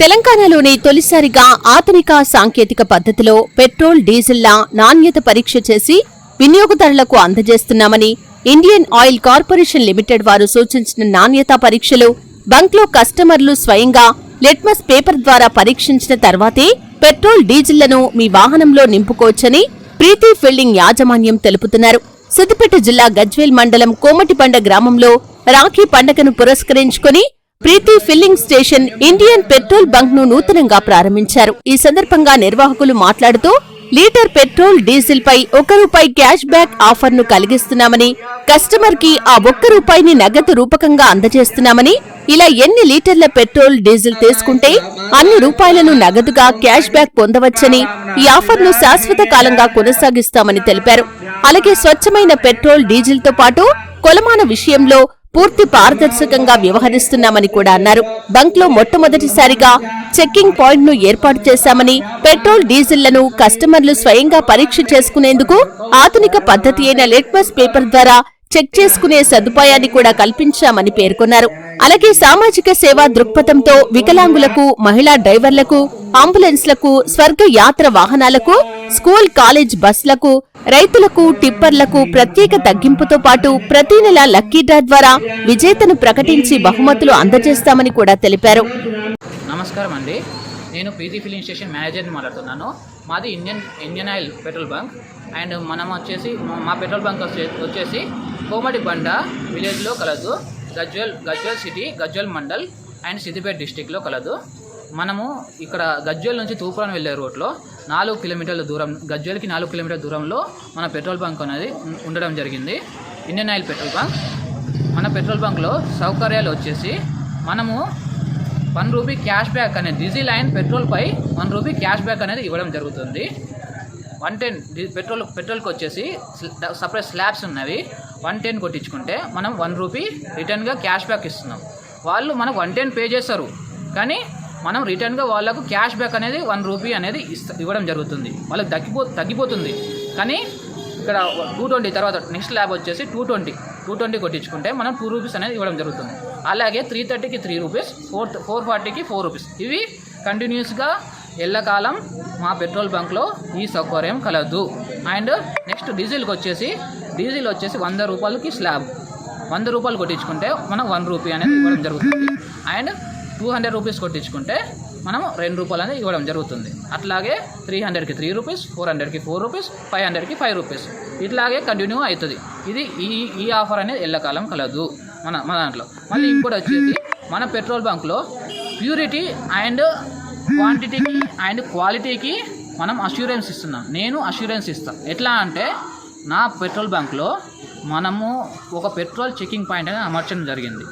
తెలంగాణలోని తొలిసారిగా ఆధునిక సాంకేతిక పద్ధతిలో పెట్రోల్ డీజిల్ల నాణ్యత పరీక్ష చేసి వినియోగదారులకు అందజేస్తున్నామని ఇండియన్ ఆయిల్ కార్పొరేషన్ లిమిటెడ్ వారు సూచించిన నాణ్యతా పరీక్షలు బంక్లో కస్టమర్లు స్వయంగా లిట్మస్ పేపర్ ద్వారా పరీక్షించిన తర్వాతే పెట్రోల్ డీజిల్లను మీ వాహనంలో నింపుకోవచ్చని ప్రీతి ఫిల్డింగ్ యాజమాన్యం తెలుపుతున్నారు. సిద్దిపేట జిల్లా గజ్వేల్ మండలం కోమటిబండ గ్రామంలో రాఖీ పండగను పురస్కరించుకుని Preethi filling station Indian petrol బంక్ను నూతనంగా ప్రారంభించారు. ఈ సందర్భంగా నిర్వాహకులు మాట్లాడుతూ లీటర్ పెట్రోల్ డీజిల్ పై ఒక రూపాయి క్యాష్ బ్యాక్ ఆఫర్ను కలిగిస్తున్నామని కస్టమర్కి ఆ ఒక్క రూపాయిని నగదు రూపకంగా అందజేస్తున్నామని ఇలా ఎన్ని లీటర్ల పెట్రోల్ డీజిల్ తీసుకుంటే అన్ని రూపాయలను నగదుగా క్యాష్ బ్యాక్ పొందవచ్చని ఈ ఆఫర్ను శాశ్వత కాలంగా కొనసాగిస్తామని తెలిపారు. అలాగే స్వచ్ఛమైన పెట్రోల్ డీజిల్తో పాటు కొలమాన విషయంలో పూర్తి పారదర్శకంగా వ్యవహరిస్తున్నామని కూడా అన్నారు. బంక్లో మొట్టమొదటిసారిగా చెక్కింగ్ పాయింట్ను ఏర్పాటు చేశామని పెట్రోల్ డీజిల్లను కస్టమర్లు స్వయంగా పరీక్ష చేసుకునేందుకు ఆధునిక పద్ధతి అయిన లిట్మస్ పేపర్ ద్వారా చెక్ చేసుకునే సదుపాయాన్ని కూడా కల్పించామని పేర్కొన్నారు. అలాగే సామాజిక సేవా దృక్పథంతో వికలాంగులకు మహిళా డ్రైవర్లకు అంబులెన్స్లకు స్వర్గ యాత్ర వాహనాలకు స్కూల్ కాలేజ్ బస్లకు రైతులకు టిప్పర్లకు ప్రత్యేక తగ్గింపుతో పాటు ప్రతి నెల లక్కీ డ్రా ద్వారా విజేతను ప్రకటించి బహుమతులు అందజేస్తామని కూడా తెలిపారు. నమస్కారం అండి. నేను పీజీ ఫిలింగ్ స్టేషన్ మేనేజర్ని మాట్లాడుతున్నాను. మాది Indian Indian oil petrol bunk. And మనం వచ్చేసి మా పెట్రోల్ బంక్ వచ్చే- వచ్చేసి కోమటి బండ విలేజ్లో కలదు. గజ్వల్ గజ్వల్ సిటీ గజ్వల్ మండల్ అండ్ సిద్దిపేట డిస్టిక్లో కలదు. మనము ఇక్కడ గజ్వల్ నుంచి తూప్రాన్ వెళ్ళే రోడ్లో నాలుగు కిలోమీటర్ల దూరం గజ్వేల్కి నాలుగు కిలోమీటర్ల దూరంలో మన పెట్రోల్ బంక్ అనేది ఉండడం జరిగింది. Indian oil petrol bunk. మన పెట్రోల్ బంక్లో సౌకర్యాలు వచ్చేసి మనము వన్ రూపీ క్యాష్ బ్యాక్ అనేది డీజిల్ అండ్ పెట్రోల్పై వన్ రూపీ క్యాష్ బ్యాక్ అనేది ఇవ్వడం జరుగుతుంది. వన్ టెన్ పెట్రోల్ పెట్రోల్కి వచ్చేసి సపరేట్ స్లాబ్స్ ఉన్నవి. వన్ టెన్ కొట్టించుకుంటే మనం వన్ రూపీ రిటర్న్గా క్యాష్ బ్యాక్ ఇస్తున్నాం. వాళ్ళు మనకు వన్ టెన్ పే చేస్తారు. కానీ మనం రిటర్న్గా వాళ్ళకు క్యాష్ బ్యాక్ అనేది వన్ రూపీ అనేది ఇస్త ఇవ్వడం జరుగుతుంది. వాళ్ళకి తగ్గిపో తగ్గిపోతుంది. కానీ ఇక్కడ టూ ట్వంటీ తర్వాత నెక్స్ట్ ల్యాబ్ వచ్చేసి టూ ట్వంటీ టూ ట్వంటీ కొట్టించుకుంటే మనం టూ రూపీస్ అనేది ఇవ్వడం జరుగుతుంది. అలాగే త్రీ థర్టీకి త్రీ రూపీస్ ఫోర్ ఫోర్ ఫార్టీకి ఫోర్ రూపీస్ ఇవి కంటిన్యూస్గా ఎల్లకాలం మా పెట్రోల్ బంక్లో ఈ సౌకర్యం కలదు. అండ్ నెక్స్ట్ డీజిల్కి వచ్చేసి డీజిల్ వచ్చేసి వంద రూపాయలకి స్లాబ్ వంద రూపాయలు కొట్టించుకుంటే మనం వన్ రూపీ అనేది ఇవ్వడం జరుగుతుంది. అండ్ టూ హండ్రెడ్ రూపీస్ కొట్టించుకుంటే మనం రెండు రూపాయలు అనేది ఇవ్వడం జరుగుతుంది. అట్లాగే త్రీ హండ్రెడ్కి త్రీ రూపీస్ ఫోర్ హండ్రెడ్కి ఫోర్ రూపీస్ ఫైవ్ హండ్రెడ్కి ఫైవ్ రూపీస్. ఇట్లాగే కంటిన్యూ అవుతుంది. ఇది ఈ ఈ ఆఫర్ అనేది ఎల్లకాలం కలదు మన మన దాంట్లో. మళ్ళీ ఇంకోటి వచ్చేసి మన పెట్రోల్ బంక్లో ప్యూరిటీ అండ్ క్వాంటిటీకి అండ్ క్వాలిటీకి మనం అష్యూరెన్స్ ఇస్తున్నాం. నేను అష్యూరెన్స్ ఇస్తాను ఎట్లా అంటే నా పెట్రోల్ బంక్లో మనము ఒక పెట్రోల్ చెకింగ్ పాయింట్ అనేది అమర్చడం జరిగింది.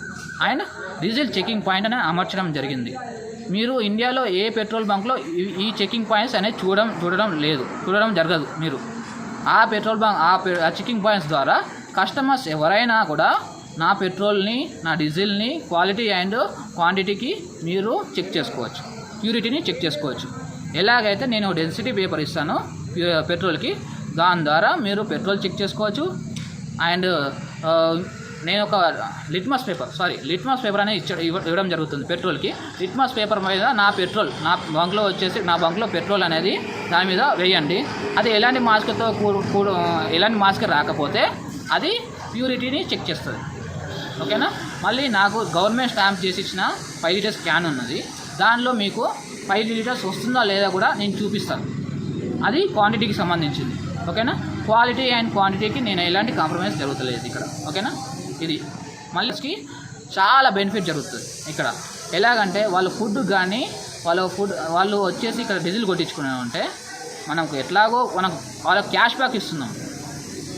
అండ్ డీజిల్ చెకింగ్ పాయింట్ అనేది అమర్చడం జరిగింది. మీరు ఇండియాలో ఏ పెట్రోల్ బంక్లో ఈ- చెకింగ్ పాయింట్స్ అనేది చూడడం చూడడం లేదు. చూడడం జరగదు మీరు. ఆ పెట్రోల్ బంక్ ఆ పె- ఆ చెకింగ్ పాయింట్స్ ద్వారా కస్టమర్స్ ఎవరైనా కూడా నా పెట్రోల్ని నా డీజిల్ని క్వాలిటీ అండ్ క్వాంటిటీకి మీరు చెక్ చేసుకోవచ్చు. ప్యూరిటీని చెక్ చేసుకోవచ్చు. ఎలాగైతే నేను డెన్సిటీ పేపర్ ఇస్తాను పెట్రోల్కి దాని ద్వారా మీరు పెట్రోల్ చెక్ చేసుకోవచ్చు. అండ్ నేను ఒక litmus paper sorry litmus paper అనేది ఇచ్చ ఇవ్వ- ఇవ్వడం జరుగుతుంది పెట్రోల్కి. లిట్మస్ పేపర్ మీద నా పెట్రోల్ నా బంక్లో వచ్చేసి నా బంక్లో పెట్రోల్ అనేది దాని మీద వేయండి. అది ఎలాంటి మాస్క్తో కూడు కూడు ఎలాంటి మాస్క్ రాకపోతే అది ప్యూరిటీని చెక్ చేస్తుంది. ఓకేనా? మళ్ళీ నాకు గవర్నమెంట్ స్టాంప్ చేసి ఇచ్చిన ఫైవ్ లీటర్స్ క్యాన్ ఉన్నది. దానిలో మీకు ఫైవ్ లీటర్స్ వస్తుందా లేదా కూడా నేను చూపిస్తాను. అది క్వాంటిటీకి సంబంధించింది. ఓకేనా? క్వాలిటీ అండ్ క్వాంటిటీకి నేను ఎలాంటి కాంప్రమైజ్ జరుగుతలేదు ఇక్కడ. ఓకేనా? ఇది. మళ్ళీ చాలా బెనిఫిట్ జరుగుతుంది ఇక్కడ. ఎలాగంటే వాళ్ళు ఫుడ్ కానీ వాళ్ళ ఫుడ్ వాళ్ళు వచ్చేసి ఇక్కడ డీజిల్ కొట్టించుకునే ఉంటే మనకు ఎట్లాగో మనం వాళ్ళకి క్యాష్ బ్యాక్ ఇస్తున్నాం.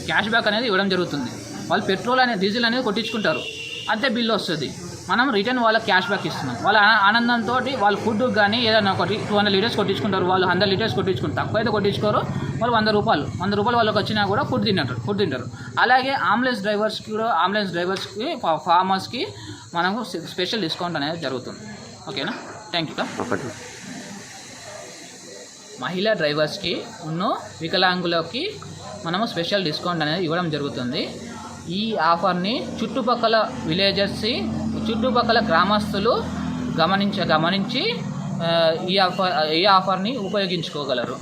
క్యాష్ బ్యాక్ అనేది ఇవ్వడం జరుగుతుంది. వాళ్ళు పెట్రోల్ అనేది డీజిల్ అనేది కొట్టించుకుంటారు. అంతే బిల్లు వస్తుంది. మనం రిటర్న్ వాళ్ళకి క్యాష్ బ్యాక్ ఇస్తున్నాం. వాళ్ళ ఆనందంతో వాళ్ళ ఫుడ్ కానీ ఏదైనా ఒకటి టూ హండ్రెడ్ లీటర్స్ కొట్టించుకుంటారు. వాళ్ళు హండ్రెడ్ లీటర్స్ కొట్టించుకుంటారు. తక్కువ అయితే కొట్టించుకోరు. వాళ్ళు వంద రూపాయలు. వంద రూపాయలు వాళ్ళకి వచ్చినా కూడా ఫుడ్ తింటారు ఫుడ్ తింటారు. అలాగే అంబులెన్స్ డ్రైవర్స్కి కూడా అంబులెన్స్ డ్రైవర్స్కి ఫార్మర్స్కి మనకు స్పెషల్ డిస్కౌంట్ అనేది జరుగుతుంది. ఓకేనా? థ్యాంక్ యూ మహిళా డ్రైవర్స్కి ఉన్న వికలాంగులకి మనము స్పెషల్ డిస్కౌంట్ అనేది ఇవ్వడం జరుగుతుంది. ఈ ఆఫర్ని చుట్టుపక్కల విలేజెస్ చుట్టుపక్కల గ్రామస్తులు గమనించ గమనించి ఈ ఆఫర్ ఈ ఆఫర్ని ఉపయోగించుకోగలరు.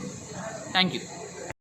Thank you